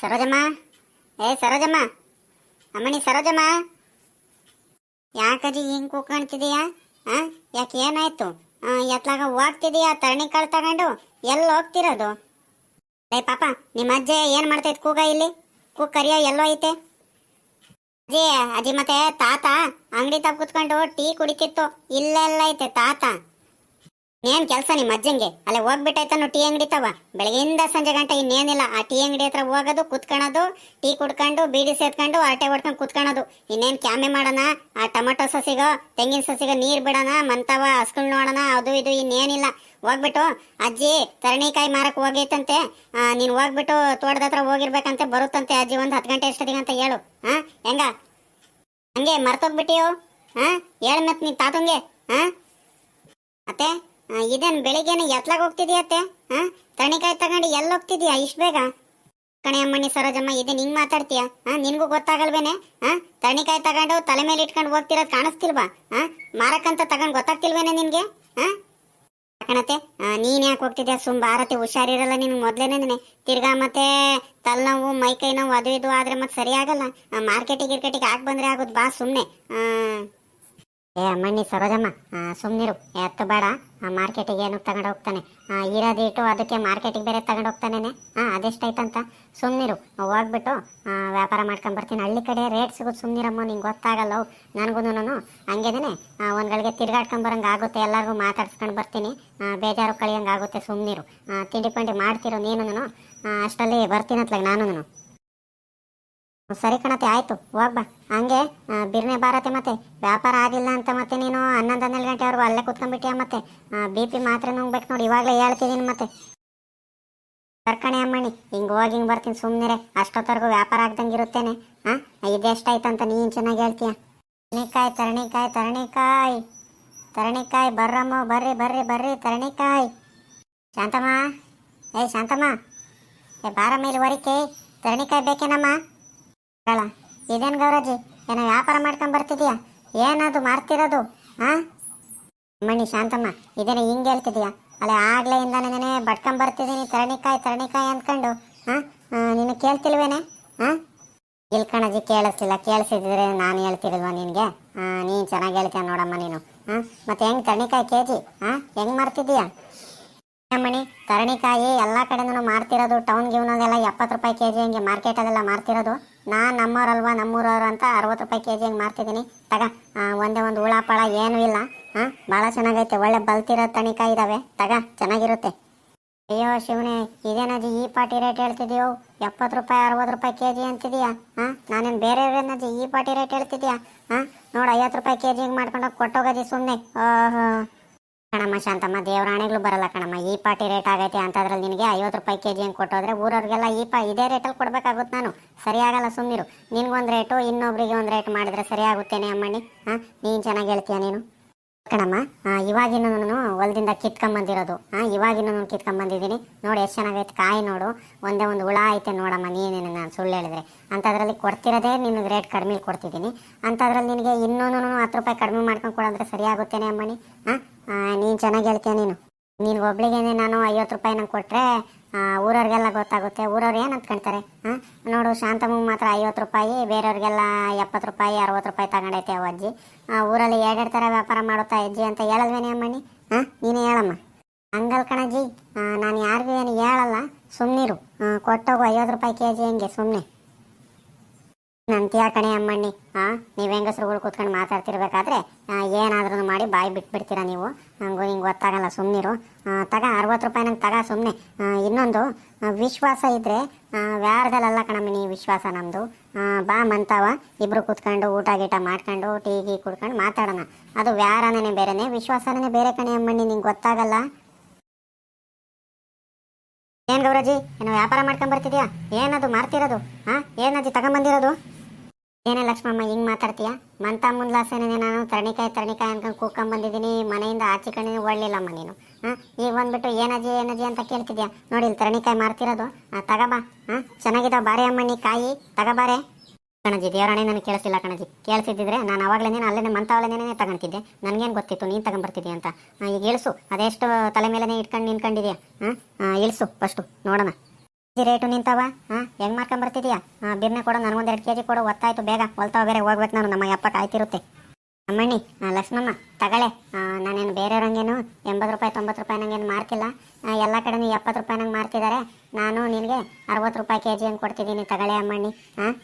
ಸರೋಜಮ್ಮ. ಏ, ಸರೋಜಮ್ಮ. ಅಮ್ಮಣಿ ಸರೋಜಮ್ಮ. ಯಾಕಜ್ಜಿ ಹಿಂಗೆ ಕೂತ್ಕೊಂತಿದೀಯಾ ಹಾಂ ಯಾಕೆ ಏನಾಯ್ತು? ಎತ್ಲಾಗ ಹೋಗ್ತಿದೀಯಾ ತರಣಿ ಕಾಳು ತಗೊಂಡು? ಎಲ್ಲಿ ಹೋಗ್ತಿರೋದು? ಏ ಪಾಪ ನಿಮ್ಮ ಅಜ್ಜೆ ಏನು ಮಾಡ್ತೈತೆ ಕೂಗ ಇಲ್ಲಿ? ಕೂಗ್ ಕರಿಯ ಎಲ್ಲೋ ಐತೆ? ಅಜ್ಜಿ ಅಜ್ಜಿ ಮತ್ತೆ ತಾತ ಅಂಗಡಿ ತಪ್ಪ ಕುತ್ಕೊಂಡು ಟೀ ಕುಡಿತಿತ್ತು. ಇಲ್ಲೆಲ್ಲ ಐತೆ ತಾತ. ಏನ್ ಕೆಲಸ ನಿಮ್ಮ ಅಜ್ಜಂಗೆ? ಅಲ್ಲೇ ಹೋಗ್ಬಿಟ್ಟೈತನು ಟೀ ಅಂಗಡಿ ತವ? ಬೆಳಗ್ಗೆಯಿಂದ ಸಂಜೆ ಗಂಟೆ ಇನ್ನೇನಿಲ್ಲ. ಆ ಟೀ ಅಂಗಡಿ ಹತ್ರ ಹೋಗೋದು ಕುತ್ಕೊಳ್ಳೋದು ಟೀ ಕುಡ್ಕೊಂಡು ಬೀಡಿ ಸೇರ್ಕೊಂಡು ಆಟೆ ಹೊಡ್ಕೊಂಡು ಕುತ್ಕೊಳ್ಳೋದು ಇನ್ನೇನ್ ಕ್ಯಾಮೆ ಮಾಡೋಣ? ಆ ಟೊಮೆಟೊ ಸಸಿಗೋ ತೆಂಗಿನ ಸಸಿಗೋ ನೀರ್ ಬಿಡೋಣ ಮಂತವ ಹಸ್ಕೊಂಡ್ ನೋಡೋಣ ಅದು ಇದು ಇನ್ನೇನಿಲ್ಲ. ಹೋಗ್ಬಿಟ್ಟು ಅಜ್ಜಿ ತರಣಿಕಾಯಿ ಮಾರಕ್ ಹೋಗೈತಂತೆ. ನೀನು ಹೋಗ್ಬಿಟ್ಟು ತೋಟದ ಹತ್ರ ಹೋಗಿರ್ಬೇಕಂತೆ ಬರುತ್ತಂತೆ. ಅಜ್ಜಿ ಒಂದು ಹತ್ತು ಗಂಟೆ ಎಷ್ಟೊತ್ತಿಗೆ ಅಂತ ಹೇಳು. ಹಾ ಹೆಂಗ? ಹಂಗೆ ಮರ್ತೋಗ್ಬಿಟ್ಟಿಯೋ? ಹಾ ಹೇಳ ಮತ್ತೆ ನೀನು ತಾತಂಗೆ. ಹಾ ಅತ್ತೆ? ಆ, ಇದೇನ್ ಬೆಳಿಗ್ಗೆನೆ ಎತ್ಲಾಗ ಹೋಗ್ತಿದ್ಯಾ ಅತ್ತೆ? ಹಾ ತಣಿಕಾಯಿ ತಗೊಂಡು ಎಲ್ಲಿ ಹೋಗ್ತಿದ್ಯಾ? ಇಷ್ಟು ಬೇಗ? ಕಣೆ ಸರೋಜಮ್ಮ ಇದನ್ನ ಹಿಂಗ್ ಮಾತಾಡ್ತೀಯ? ಹಾ ನಿನ್ಗೂ ಗೊತ್ತಾಗಲ್ವೇನೆ? ಹಾ ತಣಿಕಾಯಿ ತಗೊಂಡು ತಲೆ ಮೇಲೆ ಇಟ್ಕೊಂಡು ಹೋಗ್ತಿರೋದು ಕಾಣಿಸ್ತಿಲ್ವಾ? ಹಾ ಮಾರಕ್ಕಂತ ತಗೊಂಡು ಗೊತ್ತಾಗ್ತಿಲ್ವೇನೆ ನಿನ್ಗೆ? ಹಾ ಕಣತೆ ನೀನ್ ಯಾಕೆ ಹೋಗ್ತಿದ್ಯಾ? ಸುಮ್ ಭಾರತಿ ಹುಷಾರಿರಲ್ಲ ನಿನ್ ಮೊದ್ಲೇನೆ ತಿರ್ಗಾ ಮತ್ತೆ ತಲೆನೋವು, ಮೈ ಕೈ ನೋವು, ಅದು ಇದು ಆದ್ರೆ ಮತ್ತೆ ಸರಿ ಆಗಲ್ಲ ಮಾರ್ಕೆಟಿಗೆ, ಗಿರ್ಕೆಟಿಗೆ ಹಾಕ್ ಬಂದ್ರೆ ಆಗೋದು ಬಾ ಸುಮ್ನೆ. ಆ. ಏ, ಅಮ್ಮಣ್ಣಿ ಸರೋಜಮ್ಮ ಸುಮ್ಮನಿರು ಎತ್ತು ಬೇಡ. ಮಾರ್ಕೆಟಿಗೆ ಏನು ತಗೊಂಡು ಹೋಗ್ತಾನೆ. ಇರೋದು ಇಟ್ಟು ಅದಕ್ಕೆ ಮಾರ್ಕೆಟಿಗೆ ಬೇರೆ ತಗೊಂಡು ಹೋಗ್ತಾನೇನೆ. ಹಾಂ ಅದೆಷ್ಟಾಯ್ತಂತ? ಸುಮ್ಮನಿರು ಹೋಗ್ಬಿಟ್ಟು ವ್ಯಾಪಾರ ಮಾಡ್ಕೊಂಡ್ ಬರ್ತೀನಿ. ಹಳ್ಳಿ ಕಡೆ ರೇಟ್ ಸಿಗೋದು ಸುಮ್ಮನಿರಮ್ಮ ನಿಂಗೆ ಗೊತ್ತಾಗಲ್ಲ. ನನಗೂನು ನನಗೂ ಹಂಗೇನೆ ಒಂದು ಗಳಿಗೆ ತಿರ್ಗಾಡ್ಕೊಂಡ್ ಬರಂಗೆ ಆಗುತ್ತೆ. ಎಲ್ಲರಿಗೂ ಮಾತಾಡ್ಸ್ಕೊಂಡು ಬರ್ತೀನಿ. ಬೇಜಾರು ಕಳಿಯಂಗೆ ಆಗುತ್ತೆ ಸುಮ್ಮನಿರು ತಿಂಡಿ ಪಂಡಿ ಮಾಡ್ತಿರೋ ನೀನು ಅಷ್ಟರಲ್ಲಿ ಬರ್ತೀನತ್ಲಾಗ ನಾನು ಸರಿ ಕಣತೆ, ಆಯ್ತು ಹೋಗ್ಬಾ ಹಂಗೆ ಬಿರ್ನೆ ಬಾರತೆ ಮತ್ತೆ. ವ್ಯಾಪಾರ ಆಗಿಲ್ಲ ಅಂತ ಮತ್ತೆ ನೀನು ಹನ್ನೊಂದು, ಹನ್ನೆರಡು ಗಂಟೆವರೆಗೂ ಅಲ್ಲೇ ಕುತ್ಕೊಂಡ್ಬಿಟ್ಟಿಯ ಮತ್ತೆ? ಬಿ ಪಿ ಮಾತ್ರ ನುಂಗ್ಬೇಕು ನೋಡಿ, ಇವಾಗಲೇ ಹೇಳ್ತಿದ್ದೀನಿ ಮತ್ತೆ. ಕರ್ಕಣೆ ಅಮ್ಮಣಿ ಹಿಂಗೆ ಹೋಗಿ ಹಿಂಗೆ ಬರ್ತೀನಿ ಸುಮ್ಮನೆ ಅಷ್ಟೊತ್ತವರೆಗೂ ವ್ಯಾಪಾರ ಆಗ್ದಂಗೆ ಇರುತ್ತೇನೆ. ಹಾಂ ಇದೆಷ್ಟಾಯ್ತಂತ ನೀನು ಚೆನ್ನಾಗಿ ಹೇಳ್ತೀಯ? ತರಣಿಕಾಯಿ ತರಣಿಕಾಯಿ ತರಣಿಕಾಯಿ. ತರಣಿಕಾಯಿ, ಬರ್ರಮ್ಮ, ಬರ್ರಿ ಬರ್ರಿ ಬರ್ರಿ, ತರಣಿಕಾಯಿ. ಶಾಂತಮ್ಮ, ಏಯ್, ಶಾಂತಮ್ಮ. ಏ ಬಾರ ಮೇಲೆ ವರಿಕೆ ತರಣಿಕಾಯಿ ಬೇಕೇನಮ್ಮ? ಹೇಳ ಇದೇನು ಗೌರಜಿ ಏನೋ ವ್ಯಾಪಾರ ಮಾಡ್ಕೊಂಡ್ ಬರ್ತಿದ್ಯಾ? ಏನದು ಮಾರ್ತಿರೋದು? ಹಾ ಮಣಿ ಶಾಂತಮ್ಮ ಇದೇನೋ ಹಿಂಗೆ ಹೇಳ್ತಿದ್ಯಾ? ಅಲ್ಲೇ ಆಗ್ಲೇ ನೆನೆ ಬಡ್ಕೊಂಡ್ ಬರ್ತಿದ್ದೀನಿ ತರಣಿಕಾಯಿ ತರಣಿಕಾಯಿ ಅನ್ಕೊಂಡು. ಹಾ ನಿನ್ನ ಕೇಳ್ತಿಲ್ವೇನೆ? ಹಾ ಇಲ್ಲಿ ಕಣಜಿ ಕೇಳಿಸ್ತಿಲ್ಲ ಕೇಳಿಸಿದ್ರೆ ನಾನು ನಿನ್ಗೆ? ನಿನಗೆ ನೀನ್ ಚೆನ್ನಾಗಿ ಹೇಳ್ತೀಯ ನೋಡಮ್ಮ ನೀನು. ಹಾ ಮತ್ತೆ ಹೆಂಗ್ ತರಣಿಕಾಯಿ ಕೆ ಜಿ ಹೆಂಗ್ ಮಾರ್ತಿದ್ದೀಯಾ ಮಣಿ ತರಣಿಕಾಯಿ ಎಲ್ಲಾ ಕಡೆನೂ ಮಾರ್ತಿರೋದು ಟೌನ್ ಗಿವ್ನಾಗೆಲ್ಲ ಎಪ್ಪತ್ತು ರೂಪಾಯಿ ಕೆ ಜಿ ಹಂಗೆ ಅದೆಲ್ಲ ಮಾರ್ತಿರೋದು. ನಾ ನಮ್ಮವರಲ್ವಾ ನಮ್ಮೂರವ್ರು ಅಂತ ಅರವತ್ತು ರೂಪಾಯಿ ಕೆ ಜಿ ಹಂಗೆ ಮಾರ್ತಿದ್ದೀನಿ. ತಗ ಒಂದೇ ಒಂದು ಹುಳ ಪಳ ಏನೂ ಇಲ್ಲ ಹಾಂ ಭಾಳ ಚೆನ್ನಾಗೈತೆ, ಒಳ್ಳೆ ಬಲ್ತಿರೋ ತಣಿಕ ಇದ್ದಾವೆ ತಗ, ಚೆನ್ನಾಗಿರುತ್ತೆ. ಅಯ್ಯೋ ಶಿವನೇ, ಇದೇನಜ್ಜಿ ಈ ಪಾಟಿ ರೇಟ್ ಹೇಳ್ತಿದ್ಯೋ? ಎಪ್ಪತ್ತು ರೂಪಾಯಿ, ಅರವತ್ತು ರೂಪಾಯಿ ಕೆ ಜಿ ಅಂತಿದೀಯಾ? ಹಾಂ ನಾನೇನು ಬೇರೆ ಏನಜ್ಜಿ ಈ ಪಾಟಿ ರೇಟ್ ಹೇಳ್ತಿದ್ಯಾ? ಹಾಂ ನೋಡು ಐವತ್ತು ರೂಪಾಯಿ ಕೆ ಜಿಗೆ ಮಾಡ್ಕೊಂಡು ಕೊಟ್ಟೋಗಜ್ಜಿ ಸುಮ್ಮನೆ ಓಹೋ. ಕಣಮ್ಮ ಶಾಂತಮ್ಮ, ದೇವರಾಣೆಗಳು ಬರಲ್ಲ ಕಣಮ್ಮ. ಈ ಪಾಟಿ ರೇಟ್ ಆಗೈತೆ ಅಂತದ್ರಲ್ಲಿ ನಿನಗೆ ಐವತ್ತು ರೂಪಾಯಿ ಕೆ ಜಿ ಹಂಗೆ ಕೊಟ್ಟೋದ್ರೆ ಊರವ್ರಿಗೆಲ್ಲ ಈ ಪಾ, ಇದೇ ರೇಟಲ್ಲಿ ಕೊಡಬೇಕಾಗುತ್ತೆ ನಾನು. ಸರಿಯಾಗಲ್ಲ ಸುಮ್ಮನಿರು ನಿನಗೊಂದು ರೇಟು ಇನ್ನೊಬ್ರಿಗೆ ಒಂದು ರೇಟ್ ಮಾಡಿದ್ರೆ ಸರಿ ಆಗುತ್ತೇನೆ ಅಮ್ಮಣ್ಣಿ. ಹಾಂ, ನೀನು ಚೆನ್ನಾಗಿ ಹೇಳ್ತೀಯ ನೀನು? ಕಣಮ್ಮ ಇವಾಗಿನ ನಾನು ಹೊಲದಿಂದ ಕಿತ್ಕೊಂಬಂದಿರೋದು. ಹಾಂ ಇವಾಗಿನ ನಾನು ಕಿತ್ಕೊಂಬಂದಿದ್ದೀನಿ. ನೋಡಿ ಎಷ್ಟು ಚೆನ್ನಾಗೈತೆ ಕಾಯಿ ನೋಡು. ಒಂದೇ ಒಂದು ಹುಳ ಐತೆ ನೋಡಮ್ಮ ನೀನೇನು ನಾನು ಸುಳ್ಳು ಹೇಳಿದ್ರೆ. ಅಂಥದ್ರಲ್ಲಿ ಕೊಡ್ತಿರೋದೇ ನಿನಗೆ ರೇಟ್ ಕಡಿಮೆ ಕೊಡ್ತಿದ್ದೀನಿ. ಅಂಥದ್ರಲ್ಲಿ ನಿನಗೆ ಇನ್ನೂ ಹತ್ತು ರೂಪಾಯಿ ಕಡಿಮೆ ಮಾಡ್ಕೊಂಡು ಕೊಡೋದ್ರೆ ಸರಿಯಾಗುತ್ತೇನೆ ಅಮ್ಮಣಿ ಹಾಂ ನೀನು ಚೆನ್ನಾಗಿ ಹೇಳ್ತೀಯ ನೀನು. ನೀನು ಒಬ್ಳಿಗೆ ನಾನು ಐವತ್ತು ರೂಪಾಯಿ ನಂಗೆ ಕೊಟ್ಟರೆ ಊರವ್ರಿಗೆಲ್ಲ ಗೊತ್ತಾಗುತ್ತೆ. ಊರವ್ರು ಏನು ಅಂದ್ಕೊಂತಾರೆ ಹಾಂ ನೋಡು ಶಾಂತಮ್ಮ ಮಾತ್ರ ಐವತ್ತು ರೂಪಾಯಿ, ಬೇರೆಯವ್ರಿಗೆಲ್ಲ ಎಪ್ಪತ್ತು ರೂಪಾಯಿ, ಅರವತ್ತು ರೂಪಾಯಿ ತಗೊಂಡೈತೆ ಅವ ಅಜ್ಜಿ. ಊರಲ್ಲಿ ಎರಡೆರಡು ಥರ ವ್ಯಾಪಾರ ಮಾಡುತ್ತಾ ಅಜ್ಜಿ ಅಂತ ಹೇಳಲ್ವೇನೆ ಅಮ್ಮನಿ ಹಾಂ ನೀನೇ ಹೇಳಮ್ಮ. ಹಂಗಲ್ ಕಣಜ್ಜಿ ನಾನು ಯಾರಿಗೂ ಏನು ಹೇಳಲ್ಲ. ಸುಮ್ಮನಿರು ಕೊಟ್ಟೋಗು ಐವತ್ತು ರೂಪಾಯಿ ಕೆ ಜಿ ಹೆಂಗೆ ಸುಮ್ಮನೆ ನಂತಿಯ ಕಣೆ ಅಮ್ಮಣ್ಣಿ. ಆ, ನೀವು ಹೆಂಗಸ್ರುಗಳು ಕೂತ್ಕೊಂಡು ಮಾತಾಡ್ತಿರ್ಬೇಕಾದ್ರೆ ಏನಾದ್ರೂ ಮಾಡಿ ಬಾಯಿ ಬಿಟ್ಬಿಡ್ತೀರಾ ನೀವು? ಹಂಗು ನಿಂಗೆ ಗೊತ್ತಾಗಲ್ಲ ಸುಮ್ಮನಿರು ತಗ ಅರವತ್ತು ರೂಪಾಯಿ ನಂಗೆ ತಗ ಸುಮ್ಮನೆ ಇನ್ನೊಂದು ವಿಶ್ವಾಸ ಇದ್ರೆ ವ್ಯಾರದಲ್ಲ ಕಣಮ್ಮ ವಿಶ್ವಾಸ ನಮ್ಮದು ಬಾ ಮಂತಾವ, ಇಬ್ರು ಕೂತ್ಕೊಂಡು ಊಟ ಗೀಟ ಮಾಡ್ಕೊಂಡು, ಟೀ ಗೀ ಕುಡ್ಕೊಂಡು ಮಾತಾಡೋಣ. ಅದು ವ್ಯಾರನೇ ಬೇರೆನೇ ವಿಶ್ವಾಸನೇ ಬೇರೆ ಕಣೆ ಅಮ್ಮಣ್ಣಿ, ನಿಂಗೆ ಗೊತ್ತಾಗಲ್ಲ? ಏನು ಗೌರಜಿ, ಏನು ವ್ಯಾಪಾರ ಮಾಡ್ಕೊಂಡ್ ಬರ್ತಿದ್ಯಾ ಏನದು ಮಾರ್ತಿರೋದು? ಹಾಂ ಏನಜ್ಜಿ ತಗೊಂಬಂದಿರೋದು? ಏನೇ ಲಕ್ಷ್ಮಮ್ಮ, ಹಿಂಗೆ ಮಾತಾಡ್ತೀಯಾ? ಮಂತ ಮುಂದ್ಲಾಸೇನೆ ನಾನು ತರಣಿಕಾಯಿ ತರಣಿಕಾಯಿ ಅನ್ಕೊಂಡು ಕೂಕೊಂಬಂದಿದ್ದೀನಿ ಮನೆಯಿಂದ ಆಚೆ ಕಡೆ ಒಳ್ಳಿಲ್ಲಮ್ಮ ನೀನು. ಹಾಂ? ಈಗ ಬಂದ್ಬಿಟ್ಟು ಏನಜ್ಜಿ ಏನಜ್ಜಿ ಅಂತ ಕೇಳ್ತಿದ್ಯಾ? ನೋಡಿ, ಇಲ್ಲಿ ತರಣಿಕಾಯಿ ಮಾರ್ತಿರೋದು. ತಗಬಾ. ಹಾ? ಚೆನ್ನಾಗಿದಾವ. ಬಾರೆ ನೀ ಕಾಯಿ. ತಗಬಾರೆ. ಕಣಜಿ, ದೇವರಾಣೆ ನನಗೆ ಕೇಳಿಸಿಲ್ಲ ಕಣಜಿ. ಕೇಳಿಸಿದ್ದಿದ್ರೆ ನಾನು ಅವಾಗಲೇ ಅಲ್ಲೇ ಮಂತಾವಲೇನೇ ತಗೊಂತಿದ್ದೆ ನನಗೇನು ಗೊತ್ತಿತ್ತು, ನೀನು ತಗೊಂಬರ್ತಿದ್ಯಾ ಅಂತ. ಈಗ ಇಳಿಸು. ಅದೆಷ್ಟು ತಲೆ ಮೇಲೇ ಇಟ್ಕೊಂಡು ನಿಂತ್ಕೊಂಡಿದ್ಯಾ? ಹಾಂ? ಇಳಿಸು ಫಸ್ಟು ನೋಡೋಣ. ರೇಟು ನಿಂತವ? ಹಾ, ಹೆಂಗ್ ಮಾಡ್ಕೊಂಡ್ ಬರ್ತಿದ್ಯಾ ಹಾಂ, ಬಿರ್ನೆ ಕೊಡು ನನಗೊಂದು ಎರಡು ಕೆ ಜಿ ಕೊಡು, ಒತ್ತಾಯ್ತು, ಬೇಗ. ಹೊಲ್ತಾವ ಬೇರೆ ಹೋಗ್ಬೇಕು ನಾನು, ನಮ್ಮ ಅಪ್ಪ ಕಾಯ್ತಿರುತ್ತೆ ಅಮ್ಮಣ್ಣಿ ಲಕ್ಷ್ಮಮ್ಮ, ತಗಳೆ ನಾನೇನು ಬೇರೆಯವ್ರಂಗೇನು? ಎಂಬತ್ತು ರೂಪಾಯಿ, ತೊಂಬತ್ತು ರೂಪಾಯಿ ನಂಗೇನು ಮಾರ್ತಿಲ್ಲ ಎಲ್ಲ ಕಡೆನೂ ಎಪ್ಪತ್ತು ರೂಪಾಯಿ ನಂಗೆ ಮಾರ್ತಿದ್ದಾರೆ ನಾನು ನಿನಗೆ ಅರವತ್ತು ರೂಪಾಯಿ ಕೆ ಜಿ ಹಂಗೆ ಕೊಡ್ತಿದ್ದೀನಿ ತಗಳೆ, ಅಮ್ಮಣ್ಣಿ, ಹಾಂ?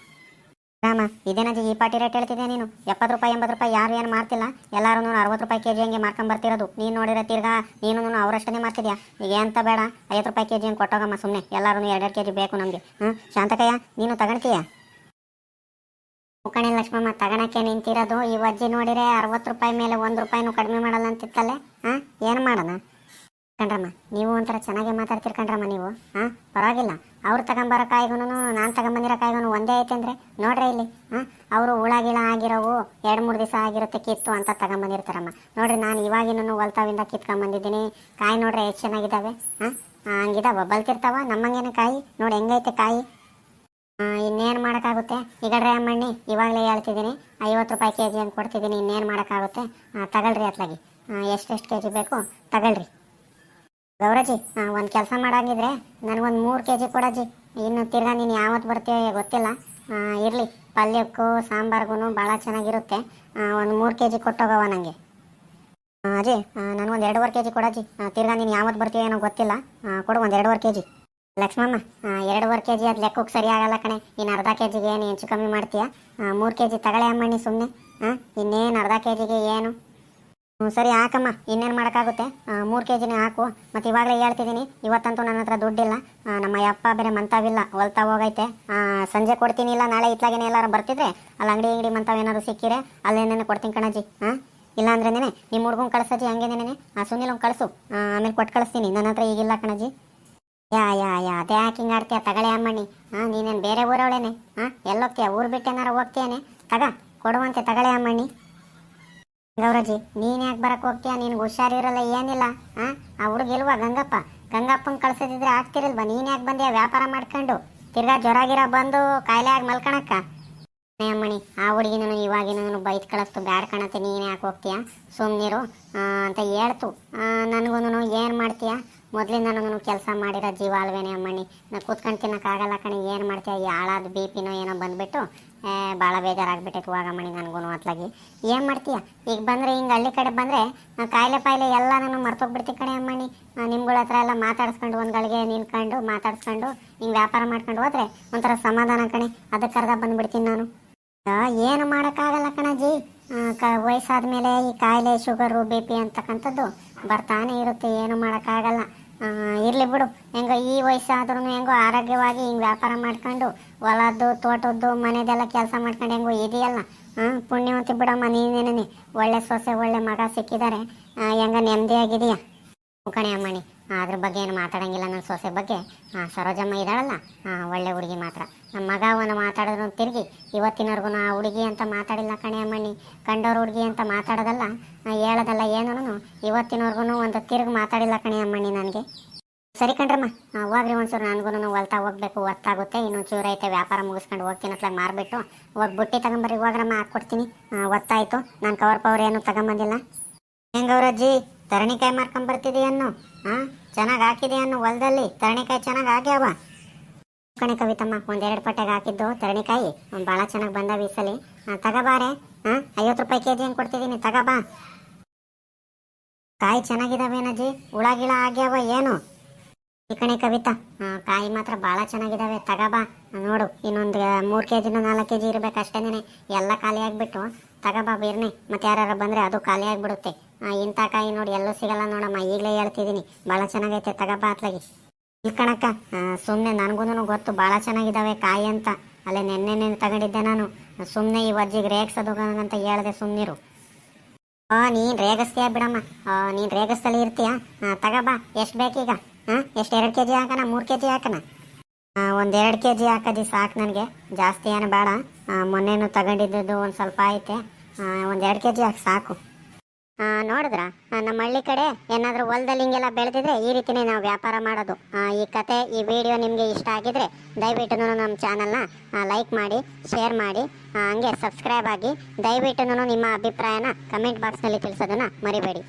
ರಾಮ ಇದೇನಜ್ಜಿ ಈ ಪಾಟಿ ರೇಟ್ ಹೇಳ್ತಿದ್ದೆ ನೀನು? ಎಪ್ಪತ್ತು ರೂಪಾಯಿ, ಎಂಬತ್ತು ರೂಪಾಯಿ, ಯಾರು ಏನು ಮಾಡ್ತಿಲ್ಲ ಎಲ್ಲರೂ ಅರವತ್ತು ರೂಪಾಯಿ ಕೆ ಜಿ ಹಂಗೆ ಮಾರ್ಕೊಂಡ್ ಬರ್ತಿರೋದು. ನೀನು ನೋಡಿರೋ ತಿರ್ಗಾ ನೀನು ಅವರಷ್ಟೇ ಮಾಡ್ತಿದ್ಯಾ ಈಗ ಎಂತ ಬೇಡ, ಐವತ್ತು ರೂಪಾಯಿ ಕೆ ಜಿ ಹಂಗೆ ಕೊಟ್ಟೋಗಮ್ಮ ಸುಮ್ಮನೆ ಎಲ್ಲರೂ ಎರಡೆರಡು ಕೆ ಜಿ ಬೇಕು ನಮಗೆ. ಹ್ಞೂ ಶಾಂತಕಯ್ಯ, ನೀನು ತಗೊಳ್ತೀಯಾ? ಮುಖಣಿ ಲಕ್ಷ್ಮಮ್ಮ ತಗಣಕ್ಕೆ ನಿಂತಿರೋದು. ಈ ಅಜ್ಜಿ ನೋಡಿರೆ ಅರವತ್ತು ರೂಪಾಯಿ ಮೇಲೆ ಒಂದು ರೂಪಾಯಿನೂ ಕಡಿಮೆ ಮಾಡಲ್ಲ ಅಂತಿತ್ತಲ್ಲೇ ಹಾಂ? ಏನು ಮಾಡೋಣ? ಕಣ್ರಮ್ಮ ನೀವು ಒಂಥರ ಚೆನ್ನಾಗಿ ಮಾತಾಡ್ತೀರಿ ಕಣ್ರಮ್ಮ ನೀವು. ಹಾಂ ಪರವಾಗಿಲ್ಲ. ಅವ್ರು ತಗೊಂಬರೋ ಕಾಯಿಗೂ ನಾನು ತಗೊಂಬಂದಿರೋ ಕಾಯಿಗೂ ಒಂದೇ ಐತೆ ಅಂದರೆ ನೋಡ್ರಿ ಇಲ್ಲಿ. ಹಾಂ ಅವರು ಹುಳ ಗಿಳ ಆಗಿರೋವು ಎರಡು ಮೂರು ದಿವಸ ಆಗಿರುತ್ತೆ ಕಿತ್ತು ಅಂತ ತಗೊಂಬಂದಿರ್ತಾರಮ್ಮ. ನೋಡ್ರಿ ನಾನು ಇವಾಗಿನೂ ಹೊಲ್ತಾವಿಂದ ಕಿತ್ಕೊಂಬಂದಿದ್ದೀನಿ. ಕಾಯಿ ನೋಡ್ರಿ ಎಷ್ಟು ಚೆನ್ನಾಗಿದ್ದಾವೆ ಹಾಂ ಹಂಗಿದಾವ. ಬಲ್ತಿರ್ತಾವ. ನಮ್ಮಂಗೇನು ಕಾಯಿ? ನೋಡಿ ಹೆಂಗೈತೆ ಕಾಯಿ? ಆ, ಮಾಡೋಕ್ಕಾಗುತ್ತೆ? ಈಗಡ್ರೆ ಅಮ್ಮಣ್ಣಿ ಇವಾಗಲೇ ಹೇಳ್ತಿದ್ದೀನಿ. ಐವತ್ತು ರೂಪಾಯಿ ಕೆ ಜಿ ಅಂತ ಕೊಡ್ತಿದ್ದೀನಿ. ಇನ್ನೇನು ಮಾಡೋಕ್ಕಾಗುತ್ತೆ? ತಗೊಳ್ರಿ ಅತ್ಲಾಗಿ. ಎಷ್ಟೆಷ್ಟು ಕೆ ಜಿ ಬೇಕು? ತಗೊಳ್ರಿ. ಗೌರಜ್ಜಿ ಒಂದು ಕೆಲಸ ಮಾಡಂಗಿದ್ರೆ ನನಗೊಂದು ಮೂರು ಕೆ ಜಿ ಕೊಡಜ್ಜಿ. ಇನ್ನು ತಿರ್ಗಾ ನೀನು ಯಾವತ್ತು ಬರ್ತೀಯ ಗೊತ್ತಿಲ್ಲ. ಇರಲಿ ಪಲ್ಯಕ್ಕೂ ಸಾಂಬಾರ್ಗೂ ಭಾಳ ಚೆನ್ನಾಗಿರುತ್ತೆ. ಒಂದು ಮೂರು ಕೆ ಜಿ ಕೊಟ್ಟೋಗವ ನನಗೆ ಅಜಿ ನನಗೊಂದು ಎರಡೂವರೆ ಕೆ ಜಿ ಕೊಡಜ್ಜಿ. ಆ, ತಿರ್ಗಾ ನೀನು ಯಾವತ್ತು ಬರ್ತೀಯ ಏನೋ ಗೊತ್ತಿಲ್ಲ. ಕೊಡು ಒಂದು ಎರಡೂವರೆ ಕೆ ಜಿ ಲಕ್ಷ್ಮಮ್ಮ ಎರಡೂವರೆ ಕೆ ಜಿ ಅದು ಲೆಕ್ಕಕ್ಕೆ ಸರಿ ಆಗಲ್ಲ ಕಣೆ. ಇನ್ನು ಅರ್ಧ ಕೆ ಜಿಗೆ ಏನು ಹೆಚ್ಚು ಕಮ್ಮಿ ಮಾಡ್ತೀಯಾ? ಮೂರು ಕೆ ಜಿ ತಗೊಳ್ಳೆ ಅಮ್ಮಣ್ಣಿ ಸುಮ್ಮನೆ ಹಾಂ ಇನ್ನೇನು ಅರ್ಧ ಕೆ ಜಿಗೆ ಏನು? ಸರಿ, ಹಾಕಮ್ಮ. ಇನ್ನೇನು ಮಾಡೋಕ್ಕಾಗುತ್ತೆ? ಮೂರು ಕೆ ಜಿನೇ ಹಾಕು. ಮತ್ತು ಇವಾಗಲೇ ಹೇಳ್ತಿದ್ದೀನಿ, ಇವತ್ತಂತೂ ನನ್ನ ಹತ್ರ ದುಡ್ಡಿಲ್ಲ. ನಮ್ಮ ಅಪ್ಪ ಬೇರೆ ಮಂತಾವಿಲ್ಲ ಹೊಲ್ತಾ ಹೋಗೈತೆ. ಸಂಜೆ ಕೊಡ್ತೀನಿ ಇಲ್ಲ, ನಾಳೆ ಇತ್ಲಾಗೇನೆ ಎಲ್ಲಾರು ಬರ್ತಿದ್ರೆ, ಅಲ್ಲಿ ಅಂಗಡಿ ಅಂಗಡಿ ಮಂತಾವ್ ಏನಾದ್ರು ಸಿಕ್ಕಿರೆ ಅಲ್ಲೇನೇನೆ ಕೊಡ್ತೀನಿ ಕಣಜ್ಜಿ ಹಾಂ ನೆನೆ ನಿಮ್ಮ ಹುಡ್ಗನ್ ಹಂಗೆ ಹಂಗೇನೇನೆ ಆ, ಸುನಿಲ್ ಅವ್ನು ಕಳಿಸು. ಆಮೇಲೆ ಕೊಟ್ಟು ಕಳಿಸ್ತೀನಿ, ನನ್ನ ಹತ್ರ ಈಗಿಲ್ಲ ಕಣಜಿ ಯಾ ಯಾ ಯಾ, ಅದೇ ಯಾಕೆ ಹಿಂಗೆ ಆಡ್ತೀಯ, ತಗಳೆ ಅಮ್ಮಣ್ಣಿ. ಹಾಂ ನೀನೇನು ಬೇರೆ ಊರವಳೇನೆ ಹಾಂ ಎಲ್ಲೋಗ್ತೀಯ, ಊರು ಬಿಟ್ಟು ಏನಾರ ತಗ, ಕೊಡುವಂತೆ ತಗಳೆ ಅಮ್ಮಣ್ಣಿ. ಗೌರಜಿ ನೀನ್ ಯಾಕೆ ಬರಕ್ ಹೋಗ್ತೀಯ? ನಿನ್ಗೆ ಹುಷಾರಿರಲ್ಲ ಏನಿಲ್ಲ. ಆ? ಆ ಹುಡುಗ ಇಲ್ವಾ ಗಂಗಪ್ಪ? ಗಂಗಪ್ಪನ ಕಳ್ಸದಿದ್ರೆ ಆಗ್ತಿರಲ್ವಾ ನೀನ್ ಯಾಕೆ ಬಂದ್ಯಾ ವ್ಯಾಪಾರ ಮಾಡ್ಕೊಂಡು? ತಿರ್ಗಾ ಜ್ವರ ಗಿರ ಬಂದು ಕಾಯಿಲೆ ಆಗಿ ಮಲ್ಕಣಕ್ಕ ಅಮ್ಮಣಿ, ಆ ಹುಡುಗಿನೂ ಇವಾಗಿನೂ ಬೈತ್ ಕಳಿಸ್ತು. ಬ್ಯಾಡ್ ಕಾಣತ್ತೆ, ನೀನ್ ಯಾಕೆ ಹೋಗ್ತೀಯ? ಸುಮ್ಮನಿರು ಅಂತ ಹೇಳ್ತು. ನನಗೂ ಏನ್ ಮಾಡ್ತೀಯ? ಮೊದಲಿಂದ ನಾನು ಕೆಲಸ ಮಾಡಿರೋ ಜೀವ ಅಲ್ವೇನೆ ಅಮ್ಮಣ್ಣಿ? ನಾ ಕೂತ್ಕೊಂಡು ತಿನ್ನೋಕ್ಕಾಗಲ್ಲ ಕಣಿ, ಏನು ಮಾಡ್ತೀಯ? ಈ ಹಾಳಾದ ಬಿ ಪಿನೋ ಏನೋ ಬಂದ್ಬಿಟ್ಟು ಭಾಳ ಬೇಜಾರಾಗ್ಬಿಟ್ಟೈತೆ ಹೋಗಮ್ಮಣಿ ನನಗೂ ಅತ್ಲಾಗಿ. ಏನು ಮಾಡ್ತೀಯ? ಈಗ ಬಂದರೆ, ಹಿಂಗೆ ಹಳ್ಳಿ ಕಡೆ ಬಂದರೆ ಕಾಯಿಲೆ ಪಾಯಿಲೆ ಎಲ್ಲ ನಾನು ಮರ್ತೋಗ್ಬಿಡ್ತೀನಿ ಕಣೆ ಅಮ್ಮಣ್ಣಿ. ನಿಮ್ಗಳ ಹತ್ರ ಎಲ್ಲ ಮಾತಾಡ್ಸ್ಕೊಂಡು ಒಂದು ಗಳಿಗೆ ನಿಂತ್ಕೊಂಡು ಮಾತಾಡ್ಸ್ಕೊಂಡು, ಹಿಂಗೆ ವ್ಯಾಪಾರ ಮಾಡ್ಕೊಂಡು ಹೋದರೆ ಒಂಥರ ಸಮಾಧಾನ ಕಣೆ. ಅದಕ್ಕೆ ಅರ್ಧ ಬಂದುಬಿಡ್ತೀನಿ ನಾನು. ಏನು ಮಾಡೋಕ್ಕಾಗಲ್ಲ ಕಣಜ್ಜಿ ಕ ವಯಸ್ಸಾದ ಮೇಲೆ ಈ ಕಾಯಿಲೆ, ಶುಗರು ಬಿ ಪಿ ಅಂತಕ್ಕಂಥದ್ದು ಬರ್ತಾನೆ ಇರುತ್ತೆ, ಏನು ಮಾಡೋಕ್ಕಾಗಲ್ಲ. ಇರ್ಲಿ ಬಿಡು. ಹೆಂಗೋ ಈ ವಯಸ್ಸಾದ್ರೂ ಹೆಂಗೋ ಆರೋಗ್ಯವಾಗಿ ಹಿಂಗೆ ವ್ಯಾಪಾರ ಮಾಡ್ಕೊಂಡು ಹೊಲದ್ದು, ತೋಟದ್ದು, ಮನೆದೆಲ್ಲ ಕೆಲಸ ಮಾಡ್ಕೊಂಡು ಹೆಂಗೋ ಇದೆಯಲ್ಲ ಹಾಂ ಪುಣ್ಯವಂತಿ ಬಿಡಮ್ಮ ನೀನೇನೇ ಒಳ್ಳೆ ಸೊಸೆ, ಒಳ್ಳೆ ಮಗ ಸಿಕ್ಕಿದ್ದಾರೆ ಹೆಂಗ ನೆಮ್ಮದಿಯಾಗಿದೆಯಾ ಕಣೆ ಅಮ್ಮಣಿ. ಅದ್ರ ಬಗ್ಗೆ ಏನು ಮಾತಾಡಂಗಿಲ್ಲ ನನ್ನ ಸೊಸೆ ಬಗ್ಗೆ. ಸರೋಜಮ್ಮ ಇದ್ದಾಳಲ್ಲ ಒಳ್ಳೆ ಹುಡುಗಿ ಮಾತ್ರ. ನಮ್ಮ ಮಗ ಅವನು ಮಾತಾಡಿದ್ರು ತಿರುಗಿ, ಇವತ್ತಿನವರೆಗೂ ಆ ಹುಡುಗಿ ಅಂತ ಮಾತಾಡಿಲ್ಲ ಕಣೆ ಅಮ್ಮಣ್ಣಿ. ಕಂಡೋರು ಹುಡುಗಿ ಅಂತ ಮಾತಾಡೋದಲ್ಲ ಹೇಳೋದಲ್ಲ ಏನೂ ಇವತ್ತಿನವರೆಗೂ ಒಂದು ತಿರುಗಿ ಮಾತಾಡಿಲ್ಲ ಕಣೆ ಅಮ್ಮಣ್ಣಿ ನನಗೆ. ಸರಿ ಕಣ್ರಮ್ಮ ಹೋಗ್ರಿ ಒಂಚೂರು, ನನಗೂ ಹೊಲ್ತಾ ಹೋಗ್ಬೇಕು ಹೊತ್ತಾಗುತ್ತೆ ಇನ್ನೊಂದು ಚೂರು ಐತೆ, ವ್ಯಾಪಾರ ಮುಗಿಸ್ಕೊಂಡು ಹೋಗ್ತೀನಿ ಅತ್ಲಾಗ ಮಾರ್ಬಿಟ್ಟು, ಹೋಗಿ ಬುಟ್ಟಿ ತಗೊಂಬರ್ರಿ, ಹೋಗ್ರಮ್ಮ, ಹಾಕ್ಕೊಡ್ತೀನಿ. ಹೊತ್ತಾಯ್ತು, ನಾನು ಕವರ್ ಪವರ್ ಏನು ತಗೊಂಬಂದಿಲ್ಲ. ಹೆಂಗವ್ರಜ್ಜಿ? ತರಣಿಕಾಯಿ ಮಾರ್ಕೊಂಡ್ ಬರ್ತಿದೀಯನ್ನು ಹಾ ಚೆನ್ನಾಗಿ ಹಾಕಿದೆಯನ್ನು ಹೊಲದಲ್ಲಿ ತರಣಿಕಾಯಿ ಚೆನ್ನಾಗಿ ಆಗ್ಯಾವ ಕಣೆ ಕವಿತಮ್ಮ, ಒಂದೆರಡು ಪಟ್ಟೆಗೆ ಹಾಕಿದ್ದು ತರಣಿಕಾಯಿ. ಭಾಳ ಚೆನ್ನಾಗಿ ಬಂದಾವ ಈ ಸಲ. ತಗಬಾರೆ ಹಾ ಐವತ್ತು ರೂಪಾಯಿ ಕೆ ಜಿ ಹೆಂಗೆ ಕೊಡ್ತಿದ್ದೀನಿ ತಗೋಬಾ ಕಾಯಿ ಚೆನ್ನಾಗಿದಾವೇನಜ್ಜಿ ಹುಳ ಆಗ್ಯಾವ ಏನು? ಈ ಕಣೆ ಕವಿತಾ ಕಾಯಿ ಮಾತ್ರ ಭಾಳ ಚೆನ್ನಾಗಿದಾವೆ ತಗೋಬಾ ನೋಡು, ಇನ್ನೊಂದು ಮೂರು ಕೆ ಜಿನ ನಾಲ್ಕು ಕೆ ಜಿ ಇರ್ಬೇಕು ಅಷ್ಟೇನೆ ಎಲ್ಲ ಖಾಲಿ ಆಗಿಬಿಟ್ಟು ತಗೋಬಾ ಬೀರ್ನಿ. ಮತ್ತೆ ಯಾರು ಬಂದರೆ ಅದು ಖಾಲಿ ಆಗಿಬಿಡುತ್ತೆ. ಇಂಥ ಕಾಯಿ ನೋಡಿ ಎಲ್ಲೂ ಸಿಗಲ್ಲ ನೋಡಮ್ಮ. ಈಗಲೇ ಹೇಳ್ತಿದ್ದೀನಿ. ಭಾಳ ಚೆನ್ನಾಗೈತೆ. ತಗಪ್ಪ ಅತ್ಲಾಗಿ. ಇಲ್ಲಿ ಕಣಕ್ಕ ಸುಮ್ಮನೆ ನನಗೂ ಗೊತ್ತು. ಭಾಳ ಚೆನ್ನಾಗಿದ್ದಾವೆ ಕಾಯಿ ಅಂತ. ಅಲ್ಲೇ ನೆನ್ನೆ ತಗೊಂಡಿದ್ದೆ ನಾನು. ಸುಮ್ಮನೆ ಈ ವಜ್ಜಿಗೆ ರೇಗ್ಸೋದು ಅಂತ ಹೇಳ್ದೆ ಸುಮ್ಮನಿರು ಆ ನೀನು ರೇಗಿಸ್ತೀಯ ಬಿಡಮ್ಮ? ನೀನು ನೀನ್ ಇರ್ತೀಯ? ಆ, ತಗಬಾ ಎಷ್ಟು ಬೇಕೀಗ? ಹಾಂ ಎಷ್ಟು ಎರಡು ಕೆ ಜಿ ಹಾಕೋಣ? ಮೂರು ಕೆ ಜಿ ಹಾಕೋಣ? ಒಂದು ಎರಡು ಕೆ ಜಿ ಹಾಕದಿ ಸಾಕು ನನಗೆ. ಜಾಸ್ತಿ ಏನು ಬೇಡ. ಮೊನ್ನೆನೂ ತಗೊಂಡಿದ್ದು ಒಂದು ಸ್ವಲ್ಪ ಐತೆ. ಒಂದು ಎರಡು ಕೆ ಜಿ ಹಾಕಿ ಸಾಕು. ನೋಡಿದ್ರ? ನಮ್ಮ ಹಳ್ಳಿ ಕಡೆ ಏನಾದರೂ ಹೊಲದಲ್ಲಿ ಹಿಂಗೆಲ್ಲ ಬೆಳೆದಿದ್ರೆ ಈ ರೀತಿನೇ ನಾವು ವ್ಯಾಪಾರ ಮಾಡೋದು. ಈ ಕತೆ, ಈ ವಿಡಿಯೋ ನಿಮಗೆ ಇಷ್ಟ ಆಗಿದ್ರೆ ದಯವಿಟ್ಟು ನಮ್ಮ ಚಾನಲ್ನ ಲೈಕ್ ಮಾಡಿ ಶೇರ್ ಮಾಡಿ ಹಂಗೆ ಸಬ್ಸ್ಕ್ರೈಬ್ ಆಗಿ ದಯವಿಟ್ಟು ನಿಮ್ಮ ಅಭಿಪ್ರಾಯನ ಕಮೆಂಟ್ ಬಾಕ್ಸ್ನಲ್ಲಿ ತಿಳಿಸೋದನ್ನ ಮರಿಬೇಡಿ.